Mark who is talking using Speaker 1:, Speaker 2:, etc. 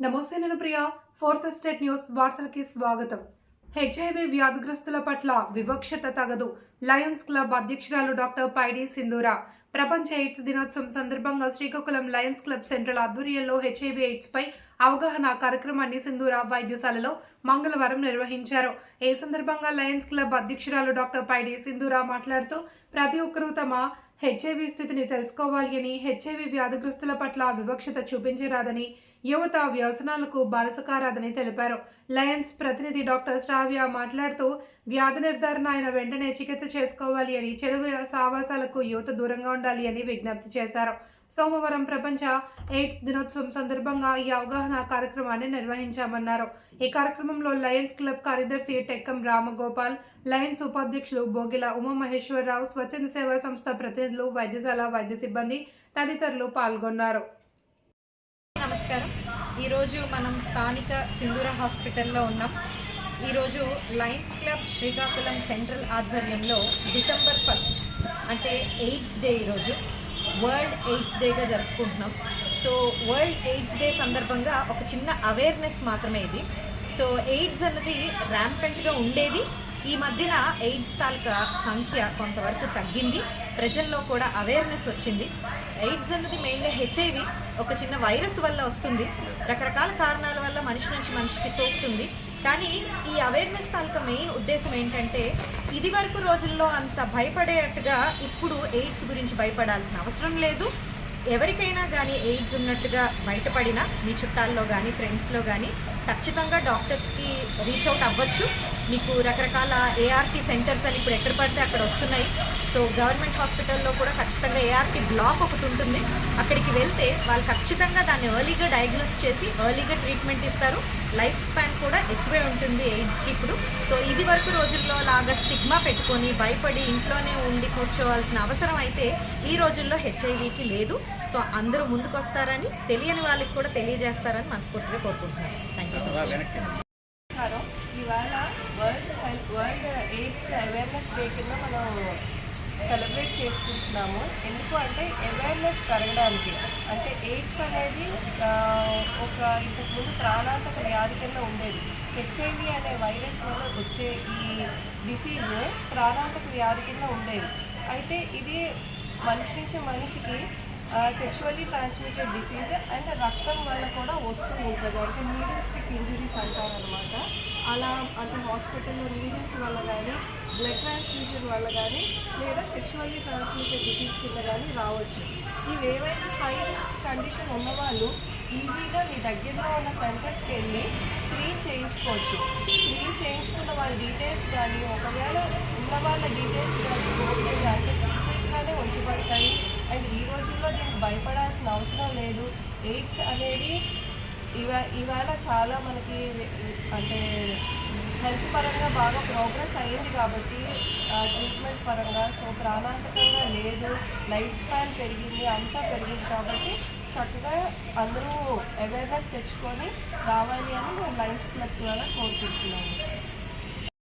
Speaker 1: నమస్తే నేను Priya. Fourth state news వార్తలకి స్వాగతం. హెచ్ఐవి వ్యాధిగ్రస్తుల పట్ల వివక్షత తగదు. లయన్స్ క్లబ్ అధ్యక్షురాలు డాక్టర్ పైడి సింధూరా. ప్రపంచ ఎయిడ్స్ దినోత్సవం సందర్భంగా శ్రీకాకుళం లయన్స్ క్లబ్ సెంట్రల్ ఆధ్వర్యంలో హెచ్ఐవి ఎయిడ్స్ పై అవగాహన కార్యక్రమాన్ని సింధూరా వైద్యశాలలో మంగళవారం నిర్వహించారు. ఈ సందర్భంగా లయన్స్ క్లబ్ అధ్యక్షురాలు డాక్టర్ పైడి సింధూరా మాట్లాడుతూ ప్రతి ఒక్కరూ తమ హెచ్ఐవి స్థితిని తెలుసుకోవాలి అని హెచ్ఐవి వ్యాధిగ్రస్తుల పట్ల వివక్షత చూపించరాదని యువత వ్యసనాలకు బానిసకారాదని తెలిపారు. లయన్స్ ప్రతినిధి డాక్టర్ శ్రావ్య మాట్లాడుతూ వ్యాధి నిర్ధారణ అయిన వెంటనే చికిత్స చేసుకోవాలి అని చెడు సావాసాలకు యువత దూరంగా ఉండాలి అని విజ్ఞప్తి చేశారు. సోమవారం ప్రపంచ ఎయిడ్స్ దినోత్సవం సందర్భంగా ఈ అవగాహన కార్యక్రమాన్ని నిర్వహించామన్నారు. ఈ కార్యక్రమంలో లయన్స్ క్లబ్ కార్యదర్శి టెక్కం రామగోపాల్ లయన్స్ ఉపాధ్యక్షులు బోగిల ఉమామహేశ్వరరావు స్వచ్ఛంద సేవా సంస్థ ప్రతినిధులు వైద్యశాల వైద్య సిబ్బంది తదితరులు పాల్గొన్నారు.
Speaker 2: నమస్కారం. ఈరోజు మనం స్థానిక సింధూర హాస్పిటల్లో ఉన్నాం. ఈరోజు లయన్స్ క్లబ్ శ్రీకాకుళం సెంట్రల్ ఆధ్వర్యంలో డిసెంబర్ ఫస్ట్ అంటే ఎయిడ్స్ డే ఈరోజు. వరల్డ్ ఎయిడ్స్ డేగా జరుపుకుంటున్నాం. సో వరల్డ్ ఎయిడ్స్ డే సందర్భంగా ఒక చిన్న అవేర్నెస్ మాత్రమే ఇది. సో ఎయిడ్స్ అన్నది ర్యాంపెంట్గా ఉండేది. ఈ మధ్యన ఎయిడ్స్ తాలూకా సంఖ్య కొంతవరకు తగ్గింది. ప్రజల్లో కూడా అవేర్నెస్ వచ్చింది. ఎయిడ్స్ అన్నది మెయిన్గా హెచ్ఐవి ఒక చిన్న వైరస్ వల్ల వస్తుంది. రకరకాల కారణాల వల్ల మనిషి నుంచి మనిషికి సోకుతుంది. కానీ ఈ అవేర్నెస్ తాలూకా మెయిన్ ఉద్దేశం ఏంటంటే ఇది వరకు రోజుల్లో అంత భయపడేట్టుగా ఇప్పుడు ఎయిడ్స్ గురించి భయపడాల్సిన అవసరం లేదు. ఎవరికైనా కానీ ఎయిడ్స్ ఉన్నట్టుగా బయటపడినా మీ చుట్టాల్లో కానీ ఫ్రెండ్స్లో కానీ ఖచ్చితంగా డాక్టర్స్కి రీచ్ అవుట్ అవ్వచ్చు. మీకు రకరకాల ఏఆర్టీ సెంటర్స్ అని ఇప్పుడు ఎక్కడ పడితే అక్కడ వస్తున్నాయి. సో గవర్నమెంట్ హాస్పిటల్లో కూడా ఖచ్చితంగా ఏఆర్టీ బ్లాక్ ఒకటి ఉంటుంది. అక్కడికి వెళ్తే వాళ్ళు ఖచ్చితంగా దాన్ని ఎర్లీగా డయాగ్నోస్ చేసి ఎర్లీగా ట్రీట్మెంట్ ఇస్తారు. లైఫ్ స్పాన్ కూడా ఎక్కువే ఉంటుంది ఎయిడ్స్కి ఇప్పుడు. సో ఇది వరకు రోజుల్లో లాగా స్టిగ్మా పెట్టుకొని భయపడి ఇంట్లోనే ఉండి కూర్చోవాల్సిన అవసరం అయితే ఈ రోజుల్లో హెచ్ఐవికి లేదు. సో అందరూ ముందుకు వస్తారని తెలియని వాళ్ళకి కూడా తెలియజేస్తారని మనస్ఫూర్తిగా కోరుకుంటున్నాను. థ్యాంక్ యూ సో మచ్
Speaker 3: నమస్కారం ఇవాళ world health world AIDS awareness day కింద మనం సెలబ్రేట్ చేసుకుంటున్నాము. ఎందుకు అంటే అవేర్నెస్ పెరగడానికి. అంటే ఎయిడ్స్ అనేది ఒక ఇంతకుముందు ప్రాణాంతక వ్యాధి కింద ఉండేది. హెచ్ఐవి అనే వైరస్ వల్ల వచ్చే ఈ డిసీజ్ ప్రాణాంతక వ్యాధి కింద ఉండేది. అయితే ఇది మనిషి నుంచి మనిషికి సెక్షువల్లీ ట్రాన్స్మిటెడ్ డిసీజ్ అండ్ రక్తం వల్ల కూడా వస్తూ ఉంటుంది. అంటే నీడిల్ స్టిక్ ఇంజరీస్ అంటారనమాట అలా అంటే హాస్పిటల్లో నీడిల్స్ వల్ల కానీ బ్లడ్ ట్రాన్స్ఫ్యూషన్ వల్ల కానీ లేదా సెక్షువల్లీ ట్రాన్స్మిటెడ్ డిసీజ్ కింద కానీ రావచ్చు. ఇవి ఏవైనా హై రిస్క్ కండిషన్ ఉన్నవాళ్ళు ఈజీగా మీ దగ్గరలో ఉన్న సెంటర్స్కి వెళ్ళి స్క్రీన్ చేయించుకోవచ్చు. స్క్రీన్ చేయించుకున్న వాళ్ళ డీటెయిల్స్ కానీ ఒకవేళ ఉన్న వాళ్ళ డీటెయిల్స్ కానీ ఓపెన్ అంటే సీక్రెట్గానే ఉంచబడతాయి. అండ్ ఈ రోజుల్లో దీనికి భయపడాల్సిన అవసరం లేదు. ఎయిడ్స్ అనేది ఇవా ఇవాళ చాలా మనకి అంటే హెల్త్ పరంగా బాగా ప్రోగ్రెస్ అయ్యింది కాబట్టి ట్రీట్మెంట్ పరంగా సో ప్రాణాంతకంగా లేదు లైఫ్ స్పాన్ పెరిగింది అంతా పెరిగింది కాబట్టి చక్కగా అందరూ అవేర్నెస్ తెచ్చుకొని రావాలి అని నేను లైన్స్ క్లబ్ ద్వారా కోరుకుంటున్నాను